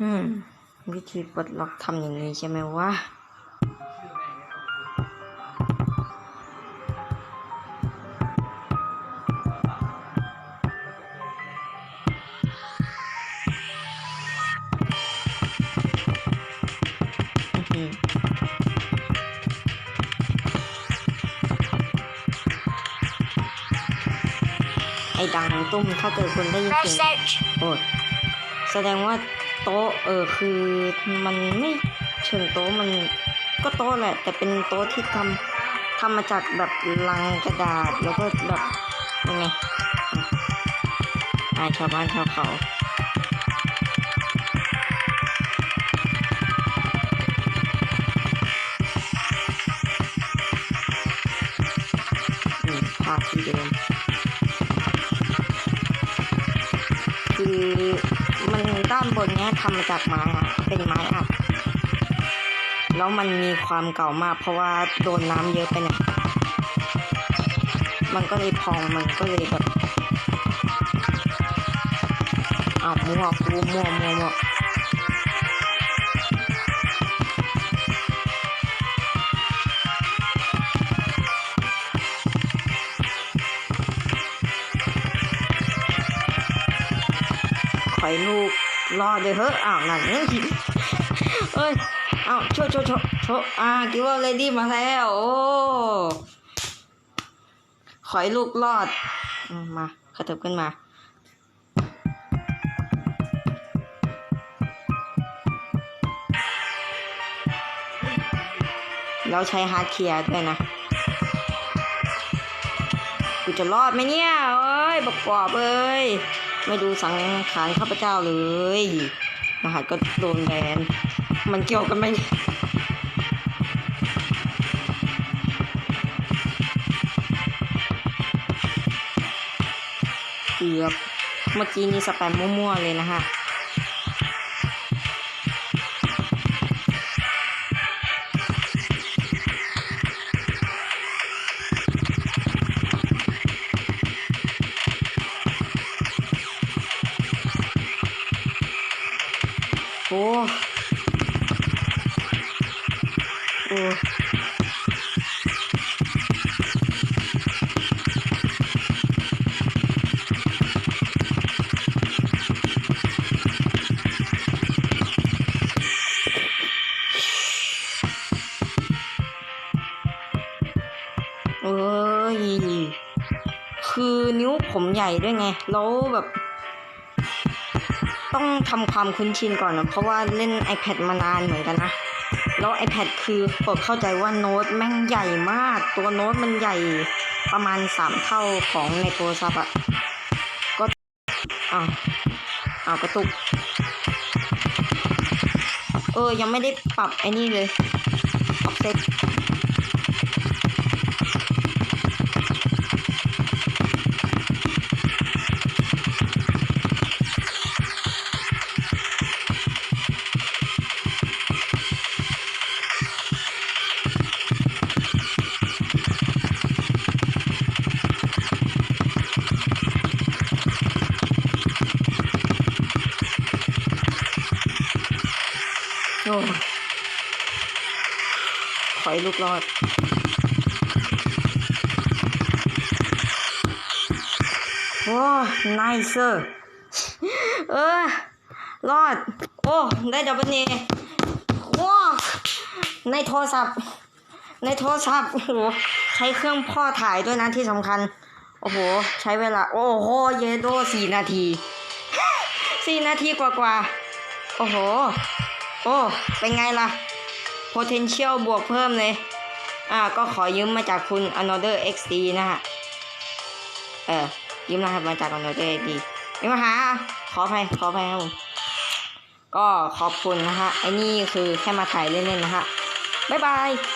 อืม วิธีปลดล็อกทำอย่างนี้ใช่ไหมวะอื้อหือไอ้ดังตุ้มถ้าเกิดคุณได้ยิน Press เสียง search. โอ้ยแสดงว่า โต๊ะเออคือมันไม่เชิงโต๊ะมันก็โต๊ะแหละ แต่เป็นโต๊ะที่ทำทำมาจากแบบลังกระดาษแล้วก็แบบยังไงอะอาชาวบ้านชาวเขาภาพที่เดิมคือ มันด้านบนเนี้ยทำมาจากไม้อะเป็นไม้อัดแล้วมันมีความเก่ามาก เพราะว่าโดนน้ำเยอะไปเนี่ยมันก็เลยพองมันก็เลยแบบอ้าวมัวกูมัวมัวมั่ว อยลูกรอดเลยเฮ้ยอ้าวนั่นเอ้ยเอ้ยอ้าวโชว์โชว์โชว์โชว์อ่ากิว่าเลดี้มาแล้วโอ้ขอยลูกรอดมากระเถิบขึ้นมาเราใช้ฮาร์ดเคียร์ด้วยนะ กูจะรอดไหมเนี่ย เอ้ยบอกกอบเอ้ย ไม่ดูสังขารข้าพเจ้าเลยมหาก็โดนแบนมันเกี่ยวกันไหมเนี่ยเกือบเมื่อกี้นี่สแปมมั่วๆเลยนะฮะ โอ้โอ้เอ้ย คือนิ้วผมใหญ่ด้วยไง แล้วแบบ ต้องทำความคุ้นชินก่อนนะเพราะว่าเล่น iPad มานานเหมือนกันนะ แล้ว iPad คือเปิดเข้าใจว่าโน้ตแม่งใหญ่มาก ตัวโน้ตมันใหญ่ประมาณสามเท่าของในโทรศัพท์อะก็อ้าวอ้าวกระตุก เออ ยังไม่ได้ปรับไอ้นี่เลย offset โอ้ขอให้ลูกรอดโอ้นายเซอร์เออ รอด โอ้ ได้ดับเบิลเนว้าในโทรศัพท์ ในโทรศัพท์ โอ้โห ใช้เครื่องพ่อถ่ายด้วยนะที่สำคัญ โอ้โห ใช้เวลา โอ้โห เยโดสี่นาที สี่นาทีกว่ากว่าๆโอ้โห โอ้ เป็นไงล่ะ potential บวกเพิ่มเลย อ่า ก็ขอยืมมาจากคุณ another xd นะฮะ เออ ยืมนะครับมาจาก another xd มีปัญหา ขออภัยขออภัยครับผม ก็ขอบคุณนะฮะไอ้นี่คือแค่มาถ่ายเล่นๆนะฮะ บ๊ายบาย